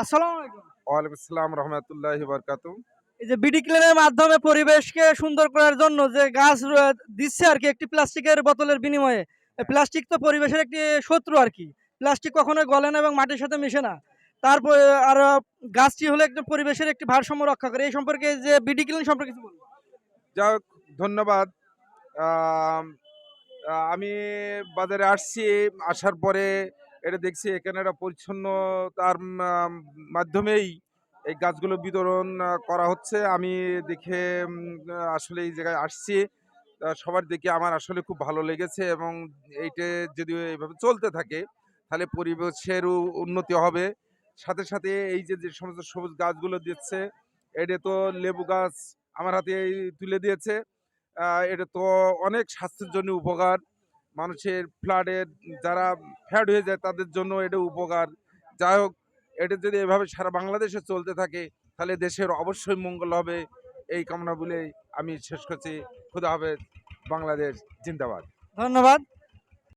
আসসালামু আলাইকুম। ওয়ালাইকুম আসসালাম রহমতুল্লাহ বরকাতু এই যে বিডি ক্লিনের মাধ্যমে পরিবেশকে সুন্দর করার জন্য যে গাছ দিচ্ছে আর কি একটি প্লাস্টিকের বোতলের বিনিময়ে। প্লাস্টিক তো পরিবেশের একটি শত্রু আর কি। প্লাস্টিক কখনোই গলে না এবং মাটির সাথে মিশে না। তারপর আর গাছটি হলো একটা পরিবেশের একটি ভারসাম্য রক্ষা করে। এই সম্পর্কে যে বিডি ক্লিন সম্পর্কে কিছু বলুন। ধন্যবাদ। আমি বাজারে আসছি আসার পরে এটা দেখছি এখানে একটা পরিচ্ছন্নতার মাধ্যমেই এই গাছগুলো বিতরণ করা হচ্ছে। আমি দেখে আসলে এই জায়গায় আসছি। সবার দেখে আমার আসলে খুব ভালো লেগেছে এবং এইটা যদি এইভাবে চলতে থাকে, তাহলে পরিবেশেরও উন্নতি হবে। সাথে সাথে এই যে যে সমস্ত সবুজ গাছগুলো দিচ্ছে, এটা তো লেবু গাছ আমার হাতে তুলে দিয়েছে। এটা তো অনেক স্বাস্থ্যের জন্য উপকার। মানুষের ফ্লাডের যারা ফ্যাড হয়ে যায় তাদের জন্য এটা উপকার। যাই হোক, এটা যদি এভাবে সারা বাংলাদেশে চলতে থাকে, তাহলে দেশের অবশ্যই মঙ্গল হবে। এই কামনা বলে আমি শেষ করছি। খুদা হবে বাংলাদেশ জিন্দাবাদ। ধন্যবাদ।